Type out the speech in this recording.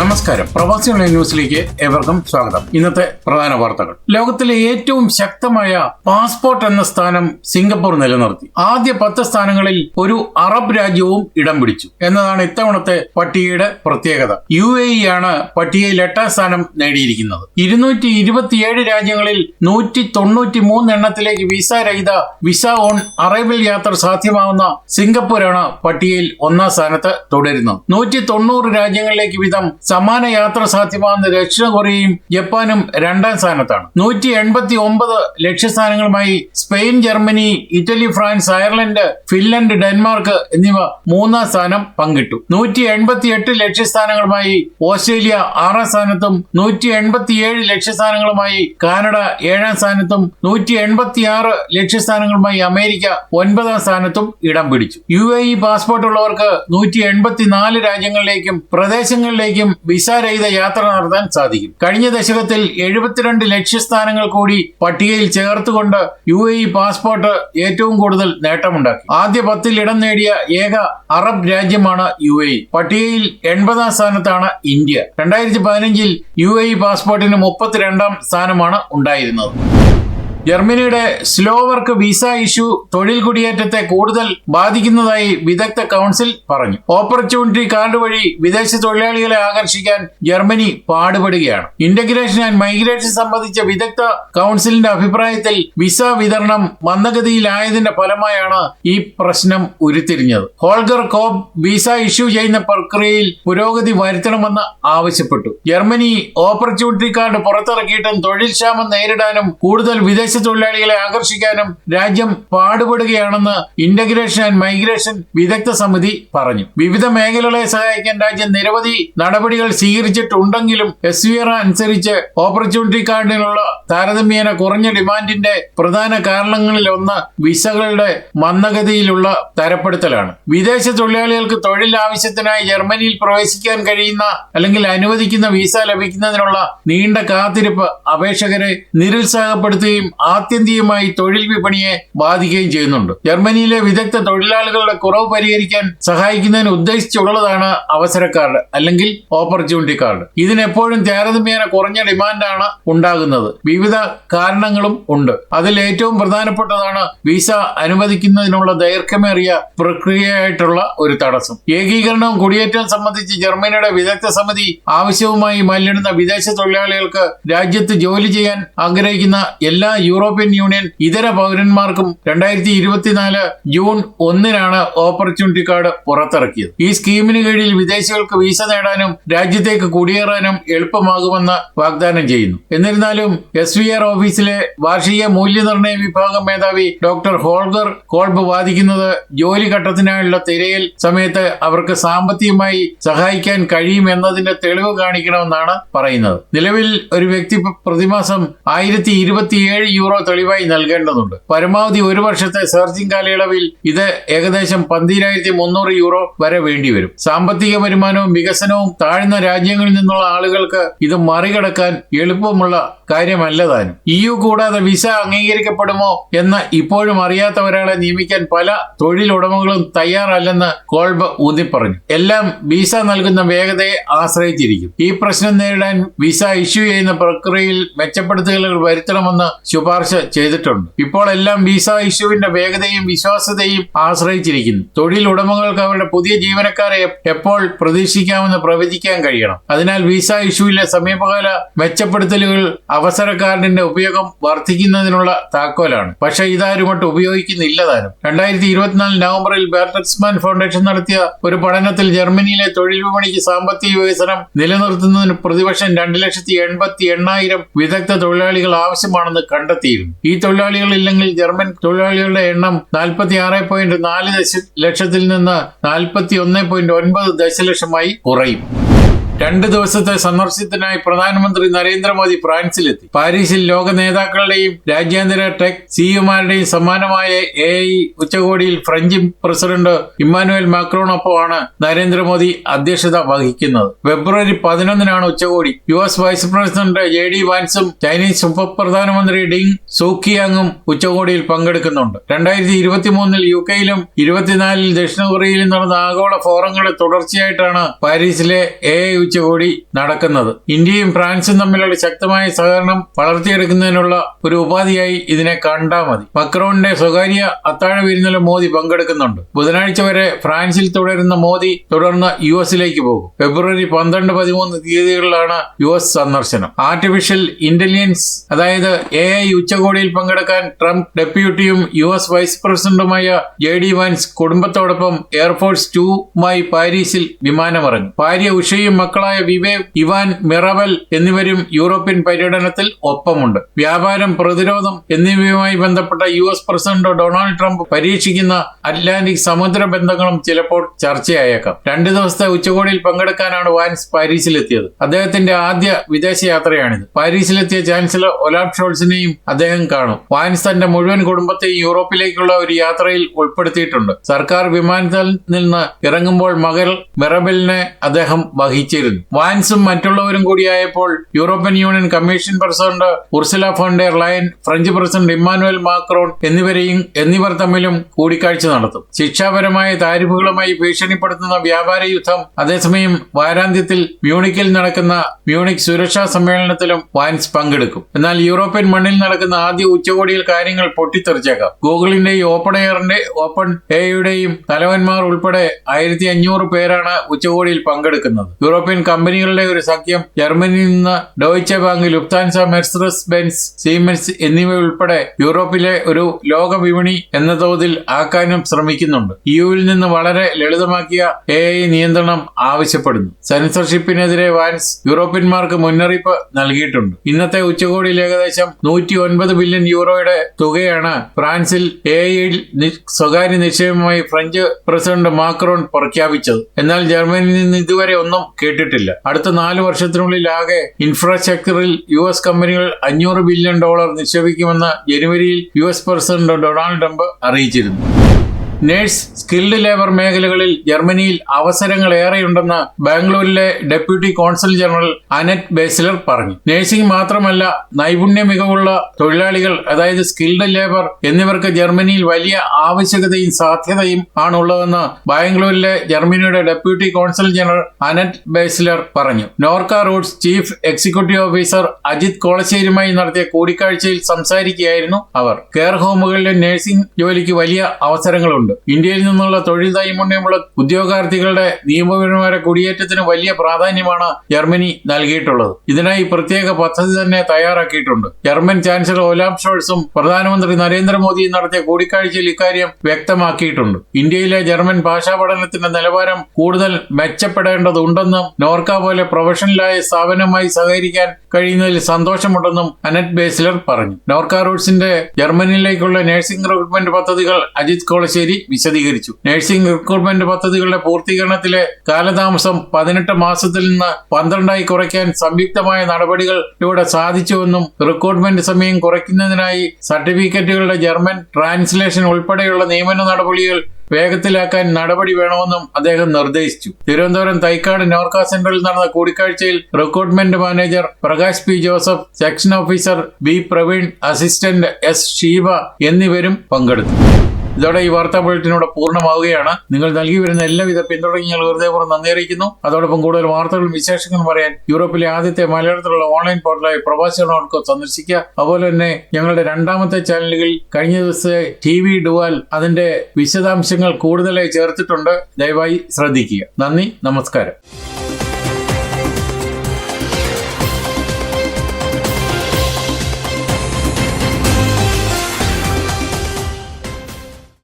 നമസ്കാരം. പ്രവാസി ഓൺലൈൻ ന്യൂസിലേക്ക് ഏവർക്കും സ്വാഗതം. ഇന്നത്തെ പ്രധാന വാർത്തകൾ. ലോകത്തിലെ ഏറ്റവും ശക്തമായ പാസ്പോർട്ട് എന്ന സ്ഥാനം സിംഗപ്പൂർ നിലനിർത്തി. ആദ്യ പത്ത് സ്ഥാനങ്ങളിൽ ഒരു അറബ് രാജ്യവും ഇടം പിടിച്ചു. എന്നതാണ് ഇത്തവണത്തെ പട്ടികയുടെ പ്രത്യേകത. യു എ ആണ് പട്ടികയിൽ എട്ടാം സ്ഥാനം നേടിയിരിക്കുന്നത്. ഇരുന്നൂറ്റി ഇരുപത്തിയേഴ് രാജ്യങ്ങളിൽ നൂറ്റി തൊണ്ണൂറ്റി മൂന്ന് എണ്ണത്തിലേക്ക് വിസ രഹിത വിസ ഓൺ അറൈവൽ യാത്ര സാധ്യമാവുന്ന സിംഗപ്പൂരാണ് പട്ടികയിൽ ഒന്നാം സ്ഥാനത്ത് തുടരുന്നത്. നൂറ്റി തൊണ്ണൂറ് രാജ്യങ്ങളിലേക്ക് വീതം സമാന യാത്ര സാധ്യമാകുന്ന ദക്ഷിണ കൊറിയയും ജപ്പാനും രണ്ടാം സ്ഥാനത്താണ്. നൂറ്റി എൺപത്തി ഒമ്പത് ലക്ഷ്യസ്ഥാനങ്ങളുമായി Spain Germany Italy France Ireland Finland Denmark എന്നിവ മൂന്നാം സ്ഥാനം പങ്കിട്ടു. നൂറ്റി എൺപത്തി എട്ട് ലക്ഷ്യസ്ഥാനങ്ങളുമായി ഓസ്ട്രേലിയ ആറാം സ്ഥാനത്തും നൂറ്റി എൺപത്തിയേഴ് ലക്ഷ്യസ്ഥാനങ്ങളുമായി കാനഡ ഏഴാം സ്ഥാനത്തും നൂറ്റി എൺപത്തി ആറ് ലക്ഷ്യസ്ഥാനങ്ങളുമായി അമേരിക്ക ഒൻപതാം സ്ഥാനത്തും ഇടം പിടിച്ചു. യു എ ഇ പാസ്പോർട്ട് ഉള്ളവർക്ക് നൂറ്റി എൺപത്തിനാല് രാജ്യങ്ങളിലേക്കും പ്രദേശങ്ങളിലേക്കും വിസ രഹിത യാത്ര നടത്താൻ സാധിക്കും. കഴിഞ്ഞ ദശകത്തിൽ എഴുപത്തിരണ്ട് ലക്ഷ്യസ്ഥാനങ്ങൾ കൂടി പട്ടികയിൽ ചേർത്തുകൊണ്ട് യു എ ഇ പാസ്പോർട്ട് ഏറ്റവും കൂടുതൽ നേട്ടമുണ്ടാക്കി. ആദ്യ പത്തിൽ ഇടം നേടിയ ഏക അറബ് രാജ്യമാണ് യു എ ഇ പട്ടികയിൽ എൺപതാം സ്ഥാനത്താണ് ഇന്ത്യ. രണ്ടായിരത്തി പതിനഞ്ചിൽ യു എ ഇ പാസ്പോർട്ടിന് മുപ്പത്തിരണ്ടാം സ്ഥാനമാണ് ഉണ്ടായിരുന്നത്. ജർമ്മനിയുടെ സ്ലോ വർക്ക് വിസ ഇഷ്യൂ തൊഴിൽ കുടിയേറ്റത്തെ കൂടുതൽ ബാധിക്കുന്നതായി വിദഗ്ധ കൗൺസിൽ പറഞ്ഞു. ഓപ്പർച്യൂണിറ്റി കാർഡ് വഴി വിദേശ തൊഴിലാളികളെ ആകർഷിക്കാൻ ജർമ്മനി പാടുപെടുകയാണ്. ഇന്റഗ്രേഷൻ ആൻഡ് മൈഗ്രേഷൻ സംബന്ധിച്ച വിദഗ്ധ കൗൺസിലിന്റെ അഭിപ്രായത്തിൽ വിസ വിതരണം മന്ദഗതിയിലായതിന്റെ ഫലമായാണ് ഈ പ്രശ്നം ഉരുത്തിരിഞ്ഞത്. ഹോൾഗർ കോബ് വിസ ഇഷ്യൂ ചെയ്യുന്ന പ്രക്രിയയിൽ പുരോഗതി വരുത്തണമെന്ന് ആവശ്യപ്പെട്ടു. ജർമ്മനി ഓപ്പർച്യൂണിറ്റി കാർഡ് പുറത്തിറക്കിയിട്ടും തൊഴിൽ ക്ഷാമം നേരിടാനും കൂടുതൽ വിദേശ തൊഴിലാളികളെ ആകർഷിക്കാനും രാജ്യം പാടുപെടുകയാണെന്ന് ഇന്റഗ്രേഷൻ ആൻഡ് മൈഗ്രേഷൻ വിദഗ്ധ സമിതി പറഞ്ഞു. വിവിധ മേഖലകളെ സഹായിക്കാൻ രാജ്യം നിരവധി നടപടികൾ സ്വീകരിച്ചിട്ടുണ്ടെങ്കിലും എസ് വി ആർ അനുസരിച്ച് ഓപ്പർച്യൂണിറ്റി കാർഡിനുള്ള താരതമ്യേന കുറഞ്ഞ ഡിമാൻഡിന്റെ പ്രധാന കാരണങ്ങളിൽ ഒന്ന് വിസകളുടെ മന്ദഗതിയിലുള്ള തരപ്പെടുത്തലാണ്. വിദേശ തൊഴിലാളികൾക്ക് തൊഴിൽ ആവശ്യത്തിനായി ജർമ്മനിയിൽ പ്രവേശിക്കാൻ കഴിയുന്ന അല്ലെങ്കിൽ അനുവദിക്കുന്ന വിസ ലഭിക്കുന്നതിനുള്ള നീണ്ട കാത്തിരിപ്പ് അപേക്ഷകരെ നിരുത്സാഹപ്പെടുത്തുകയും ആത്യന്തികമായി തൊഴിൽ വിപണിയെ ബാധിക്കുകയും ചെയ്യുന്നുണ്ട്. ജർമ്മനിയിലെ വിദഗ്ധ തൊഴിലാളികളുടെ കുറവ് പരിഹരിക്കാൻ സഹായിക്കുന്നതിന് ഉദ്ദേശിച്ചുള്ളതാണ് അവസര കാർഡ് അല്ലെങ്കിൽ ഓപ്പർച്യൂണിറ്റി കാർഡ്. ഇതിനെപ്പോഴും താരതമ്യേന കുറഞ്ഞ ഡിമാൻഡാണ് ഉണ്ടാകുന്നത്. വിവിധ കാരണങ്ങളും ഉണ്ട്. അതിൽ ഏറ്റവും പ്രധാനപ്പെട്ടതാണ് വിസ അനുവദിക്കുന്നതിനുള്ള ദൈർഘ്യമേറിയ പ്രക്രിയയായിട്ടുള്ള ഒരു തടസ്സം. ഏകീകരണവും കുടിയേറ്റവും സംബന്ധിച്ച് ജർമ്മനിയുടെ വിദഗ്ധ സമിതി ആവശ്യവുമായി മല്ലിടുന്ന വിദേശ തൊഴിലാളികൾക്ക് രാജ്യത്ത് ജോലി ചെയ്യാൻ ആഗ്രഹിക്കുന്ന എല്ലാ യൂറോപ്യൻ യൂണിയൻ ഇതര പൗരന്മാർക്കും രണ്ടായിരത്തി ഇരുപത്തിനാല് ജൂൺ ഒന്നിനാണ് ഓപ്പർച്യൂണിറ്റി കാർഡ് പുറത്തിറക്കിയത്. ഈ സ്കീമിന് കീഴിൽ വിദേശികൾക്ക് വിസ നേടാനും രാജ്യത്തേക്ക് കുടിയേറാനും എളുപ്പമാകുമെന്ന് വാഗ്ദാനം ചെയ്യുന്നു. എന്നിരുന്നാലും എസ് വി ആർ ഓഫീസിലെ വാർഷിക മൂല്യനിർണയ വിഭാഗം മേധാവി ഡോക്ടർ ഹോൾഗർ കോൾബ് വാദിക്കുന്നത് ജോലി ഘട്ടത്തിനായുള്ള തിരയൽ സമയത്ത് അവർക്ക് സാമ്പത്തികമായി സഹായിക്കാൻ കഴിയും എന്നതിന്റെ തെളിവ് കാണിക്കണമെന്നാണ് പറയുന്നത്. നിലവിൽ ഒരു വ്യക്തി പ്രതിമാസം ആയിരത്തി ഇരുപത്തിയേഴ് യൂറോ തെളിവായി നൽകേണ്ടതുണ്ട്. പരമാവധി ഒരു വർഷത്തെ സെർച്ചിങ് കാലയളവിൽ ഇത് ഏകദേശം പന്തിരായിരത്തി മുന്നൂറ് യൂറോ വരെ വേണ്ടിവരും. സാമ്പത്തിക വരുമാനവും വികസനവും താഴ്ന്ന രാജ്യങ്ങളിൽ നിന്നുള്ള ആളുകൾക്ക് ഇത് മറികടക്കാൻ എളുപ്പമുള്ള കാര്യമല്ല താനും ഇ യു കൂടാതെ വിസ അംഗീകരിക്കപ്പെടുമോ എന്ന് ഇപ്പോഴും അറിയാത്ത ഒരാളെ നിയമിക്കാൻ പല തൊഴിലുടമകളും തയ്യാറല്ലെന്ന് കോൾബ് ഊന്നി പറഞ്ഞു എല്ലാം വിസ നൽകുന്ന വേഗതയെ ആശ്രയിച്ചിരിക്കും. ഈ പ്രശ്നം നേരിടാൻ വിസ ഇഷ്യൂ ചെയ്യുന്ന പ്രക്രിയയിൽ മെച്ചപ്പെടുത്തലുകൾ വരുത്തണമെന്ന് ശുപാർശ ചെയ്തിട്ടുണ്ട്. ഇപ്പോൾ എല്ലാം വിസ ഇഷ്യൂവിന്റെ വേഗതയും വിശ്വാസ്യതയും ആശ്രയിച്ചിരിക്കുന്നു. തൊഴിൽ ഉടമകൾക്ക് അവരുടെ പുതിയ ജീവനക്കാരെ എപ്പോൾ പ്രതീക്ഷിക്കാമെന്ന് പ്രവചിക്കാൻ കഴിയണം. അതിനാൽ വിസ ഇഷ്യൂവിലെ സമീപകാല മെച്ചപ്പെടുത്തലുകൾ അവസര കാർഡിന്റെ ഉപയോഗം വർദ്ധിക്കുന്നതിനുള്ള താക്കോലാണ്. പക്ഷേ ഇതാരുമൊട്ട് ഉപയോഗിക്കുന്നില്ല താനും രണ്ടായിരത്തി ഇരുപത്തിനാല് നവംബറിൽ ബെർട്ടക്സ്മാൻ ഫൗണ്ടേഷൻ നടത്തിയ ഒരു പഠനത്തിൽ ജർമ്മനിയിലെ തൊഴിൽ വിപണിക്ക് സാമ്പത്തിക വികസനം നിലനിർത്തുന്നതിന് പ്രതിപക്ഷം രണ്ട് ലക്ഷത്തി എൺപത്തി എണ്ണായിരം വിദഗ്ധ തൊഴിലാളികൾ ആവശ്യമാണെന്ന് കണ്ടെത്തിയിരുന്നു ഈ തൊഴിലാളികൾ ഇല്ലെങ്കിൽ ജർമ്മൻ തൊഴിലാളികളുടെ എണ്ണം നാൽപ്പത്തി ആറ് പോയിന്റ് നാല് ദശ ലക്ഷത്തിൽ നിന്ന് നാൽപ്പത്തി ഒന്ന് പോയിന്റ് ഒൻപത് ദശലക്ഷമായി കുറയും. രണ്ട് ദിവസത്തെ സന്ദർശനത്തിനായി പ്രധാനമന്ത്രി നരേന്ദ്രമോദി ഫ്രാൻസിലെത്തി. പാരീസിൽ ലോക നേതാക്കളുടെയും രാജ്യാന്തര ടെക് സിഇമാരുടെയും സമ്മാനമായ എ ഐ ഉച്ചകോടിയിൽ ഫ്രഞ്ച് പ്രസിഡന്റ് ഇമ്മാനുവൽ മാക്രോണൊപ്പമാണ് നരേന്ദ്രമോദി അധ്യക്ഷത വഹിക്കുന്നത്. ഫെബ്രുവരി പതിനൊന്നിനാണ് ഉച്ചകോടി. U S vice president J D വാൻസും Chinese ഉപപ്രധാനമന്ത്രി ഡിങ് സൂക്കിയാങ്ങും ഉച്ചകോടിയിൽ പങ്കെടുക്കുന്നുണ്ട്. രണ്ടായിരത്തി ഇരുപത്തിമൂന്നിൽ യു കെയിലും ഇരുപത്തിനാലിൽ ദക്ഷിണ കൊറിയയിലും നടന്ന ആഗോള ഫോറങ്ങളെ തുടർച്ചയായിട്ടാണ് പാരീസിലെ എ ഐ ഉച്ചകോടി നടക്കുന്നത്. ഇന്ത്യയും ഫ്രാൻസും തമ്മിലുള്ള ശക്തമായ സഹകരണം വളർത്തിയെടുക്കുന്നതിനുള്ള ഒരു ഉപാധിയായി ഇതിനെ കണ്ടാൽ മതി. മക്രോണിന്റെ സ്വകാര്യ അത്താഴ വിരുന്നിലും മോദി പങ്കെടുക്കുന്നുണ്ട്. ബുധനാഴ്ച വരെ ഫ്രാൻസിൽ തുടരുന്ന മോദി തുടർന്ന് യു എസിലേക്ക് പോകും. ഫെബ്രുവരി പന്ത്രണ്ട് പതിമൂന്ന് തീയതികളിലാണ് യു എസ് സന്ദർശനം. ആർട്ടിഫിഷ്യൽ ഇന്റലിജൻസ് അതായത് എ ഐ ഉച്ചകോടിയിൽ പങ്കെടുക്കാൻ ട്രംപ് ഡെപ്യൂട്ടിയും യു എസ് വൈസ് പ്രസിഡന്റുമായ ജെ ഡി വാൻസ് കുടുംബത്തോടൊപ്പം എയർഫോഴ്സ് ടൂമായി പാരീസിൽ വിമാനമിറങ്ങി. ഭാര്യ ഉഷയും മക്കളായ വിവേക് ഇവാൻ മിറവൽ എന്നിവരും യൂറോപ്യൻ പര്യടനത്തിൽ ഒപ്പമുണ്ട്. വ്യാപാരം പ്രതിരോധം എന്നിവയുമായി ബന്ധപ്പെട്ട U S president Donald Trump പരീക്ഷിക്കുന്ന അറ്റ്ലാന്റിക് സമുദ്ര ബന്ധങ്ങളും ചിലപ്പോൾ ചർച്ചയായേക്കാം. രണ്ടു ദിവസത്തെ ഉച്ചകോടിയിൽ പങ്കെടുക്കാനാണ് വാൻസ് പാരീസിലെത്തിയത്. അദ്ദേഹത്തിന്റെ ആദ്യ വിദേശ യാത്രയാണിത് പാരീസിലെത്തിയ ചാൻസലർ ഒലാബ് ഷോൾസിനെയും അദ്ദേഹം കാണും. വാൻസ് തന്റെ മുഴുവൻ കുടുംബത്തെയും യൂറോപ്പിലേക്കുള്ള ഒരു യാത്രയിൽ ഉൾപ്പെടുത്തിയിട്ടുണ്ട്. സർക്കാർ വിമാനത്തിൽ നിന്ന് ഇറങ്ങുമ്പോൾ മകൾ മിറബലിനെ അദ്ദേഹം വഹിച്ചിരുന്നു. വാൻസും മറ്റുള്ളവരും കൂടിയായപ്പോൾ European union commission president Ursula von der Leyen French president Emmanuel Macron എന്നിവരെയും എന്നിവർ തമ്മിലും കൂടിക്കാഴ്ച നടത്തും. ശിക്ഷാപരമായ താരിഫുകളുമായി ഭീഷണിപ്പെടുത്തുന്ന വ്യാപാര യുദ്ധം അതേസമയം വാരാന്ത്യത്തിൽ മ്യൂണിക്കിൽ നടക്കുന്ന മ്യൂണിക് സുരക്ഷാ സമ്മേളനത്തിലും വാൻസ് പങ്കെടുക്കും. എന്നാൽ യൂറോപ്യൻ മണ്ണിൽ നടക്കുന്ന ആദ്യ ഉച്ചകോടിയിൽ കാര്യങ്ങൾ പൊട്ടിത്തെറിച്ചേക്കാം. ഗൂഗിളിന്റെയും ഓപ്പൺ എയറിന്റെ ഓപ്പൺ എയുടെയും തലവന്മാർ ഉൾപ്പെടെ ആയിരത്തി അഞ്ഞൂറ് പേരാണ് ഉച്ചകോടിയിൽ പങ്കെടുക്കുന്നത്. യൂറോപ്യൻ കമ്പനികളുടെ ഒരു സഖ്യം ജർമ്മനിയിൽ നിന്ന് Deutsche bank Lufthansa Mercedes Benz Siemens എന്നിവ ഉൾപ്പെടെ യൂറോപ്പിലെ ഒരു ലോക വിപണി എന്ന തോതിൽ ആക്കാനും ശ്രമിക്കുന്നുണ്ട്. യുവിൽ നിന്ന് വളരെ ലളിതമാക്കിയ എ ഐ നിയന്ത്രണം ആവശ്യപ്പെടുന്നു. സെൻസർഷിപ്പിനെതിരെ വാൻസ് യൂറോപ്യന്മാർക്ക് മുന്നറിയിപ്പ് നൽകിയിട്ടുണ്ട്. ഇന്നത്തെ ഉച്ചകോടിയിൽ ഏകദേശം നൂറ്റി ഒൻപത് ബില്യൺ യൂറോയുടെ തുകയാണ് ഫ്രാൻസിൽ എ ഐയിൽ സ്വകാര്യ നിക്ഷേപമായി ഫ്രഞ്ച് പ്രസിഡന്റ് മാക്രോൺ പ്രഖ്യാപിച്ചത്. എന്നാൽ ജർമ്മനിയിൽ നിന്ന് ഇതുവരെ ഒന്നും കേട്ടിട്ടില്ല. അടുത്ത നാല് വർഷത്തിനുള്ളിൽ ആകെ ഇൻഫ്രാസ്ട്രക്ചറിൽ യു എസ് കമ്പനികൾ അഞ്ഞൂറ് ബില്യൺ ഡോളർ നിക്ഷേപിക്കുമെന്ന് ജനുവരിയിൽ U S president Donald Trump അറിയിച്ചിരുന്നു. നേഴ്സ് സ്കിൽഡ് ലേബർ മേഖലകളിൽ ജർമ്മനിയിൽ അവസരങ്ങൾ ഏറെയുണ്ടെന്ന് ബാംഗ്ലൂരിലെ deputy consul general Annette Basler പറഞ്ഞു. നഴ്സിംഗ് മാത്രമല്ല നൈപുണ്യ മികവുള്ള തൊഴിലാളികൾ അതായത് സ്കിൽഡ് ലേബർ എന്നിവർക്ക് ജർമ്മനിയിൽ വലിയ ആവശ്യകതയും സാധ്യതയും ആണുള്ളതെന്ന് ബാംഗ്ലൂരിലെ ജർമ്മനിയുടെ deputy consul general Annette Basler പറഞ്ഞു. Norka roots chief executive officer Ajith കോളശ്ശേരിയുമായി നടത്തിയ കൂടിക്കാഴ്ചയിൽ സംസാരിക്കുകയായിരുന്നു അവർ. കെയർ ഹോമുകളിലെ നഴ്സിംഗ് ജോലിക്ക് വലിയ അവസരങ്ങളുണ്ട്. ഇന്ത്യയിൽ നിന്നുള്ള തൊഴിൽ നൈപുണ്യമുള്ള ഉദ്യോഗാർത്ഥികളുടെ നിയമപരമായ കുടിയേറ്റത്തിന് വലിയ പ്രാധാന്യമാണ് ജർമ്മനി നൽകിയിട്ടുള്ളത്. ഇതിനായി പ്രത്യേക പദ്ധതി തന്നെ തയ്യാറാക്കിയിട്ടുണ്ട്. ജർമ്മൻ ചാൻസലർ ഒലാം ഷോൾസും പ്രധാനമന്ത്രി നരേന്ദ്രമോദിയും നടത്തിയ കൂടിക്കാഴ്ചയിൽ ഇക്കാര്യം വ്യക്തമാക്കിയിട്ടുണ്ട്. ഇന്ത്യയിലെ ജർമ്മൻ ഭാഷാ പഠനത്തിന്റെ നിലവാരം കൂടുതൽ മെച്ചപ്പെടേണ്ടതുണ്ടെന്നും നോർക്ക പോലെ പ്രൊഫഷണലായ സ്ഥാപനമായി സഹകരിക്കാൻ കഴിയുന്നതിൽ സന്തോഷമുണ്ടെന്നും അനറ്റ് ബേസിലർ പറഞ്ഞു. നോർക്ക റൂട്ട്സിന്റെ ജർമ്മനിയിലേക്കുള്ള നഴ്സിംഗ് റിക്രൂട്ട്മെന്റ് പദ്ധതികൾ അജിത് കോളശ്ശേരി വിശദീകരിച്ചു. നഴ്സിംഗ് റിക്രൂട്ട്മെന്റ് പദ്ധതികളുടെ പൂർത്തീകരണത്തിലെ കാലതാമസം പതിനെട്ട് മാസത്തിൽ നിന്ന് പന്ത്രണ്ടായി കുറയ്ക്കാൻ സംയുക്തമായ നടപടികളിലൂടെ സാധിച്ചുവെന്നും റിക്രൂട്ട്മെന്റ് സമയം കുറയ്ക്കുന്നതിനായി സർട്ടിഫിക്കറ്റുകളുടെ ജർമ്മൻ ട്രാൻസ്ലേഷൻ ഉൾപ്പെടെയുള്ള നിയമന നടപടികൾ വേഗത്തിലാക്കാൻ നടപടി വേണമെന്നും അദ്ദേഹം നിർദ്ദേശിച്ചു. തിരുവനന്തപുരം തൈക്കാട് നോർക്ക സെന്ററിൽ നടന്ന കൂടിക്കാഴ്ചയിൽ recruitment manager Prakash P Joseph section officer B Praveen assistant S Sheeba എന്നിവരും പങ്കെടുത്തു. ഇതോടെ ഈ വാർത്താ ബുള്ളറ്റിനോട് പൂർണമാവുകയാണ്. നിങ്ങൾ നൽകി വരുന്ന എല്ലാവിധ പിന്തുണയും ഞങ്ങൾ പുറം നന്ദി അറിയിക്കുന്നു. അതോടൊപ്പം കൂടുതൽ വാർത്തകളും വിശേഷങ്ങളും പറയാൻ യൂറോപ്പിലെ ആദ്യത്തെ മലയാളത്തിലുള്ള ഓൺലൈൻ പോർട്ടലായ പ്രവാസികൾ ഡോട്ട് സന്ദർശിക്കുക. അതുപോലെ തന്നെ ഞങ്ങളുടെ രണ്ടാമത്തെ ചാനലുകളിൽ കഴിഞ്ഞ ദിവസത്തെ ടി വി ഡുവാൽ അതിന്റെ വിശദാംശങ്ങൾ കൂടുതലായി ചേർത്തിട്ടുണ്ട്. ദയവായി ശ്രദ്ധിക്കുക. നന്ദി നമസ്കാരം.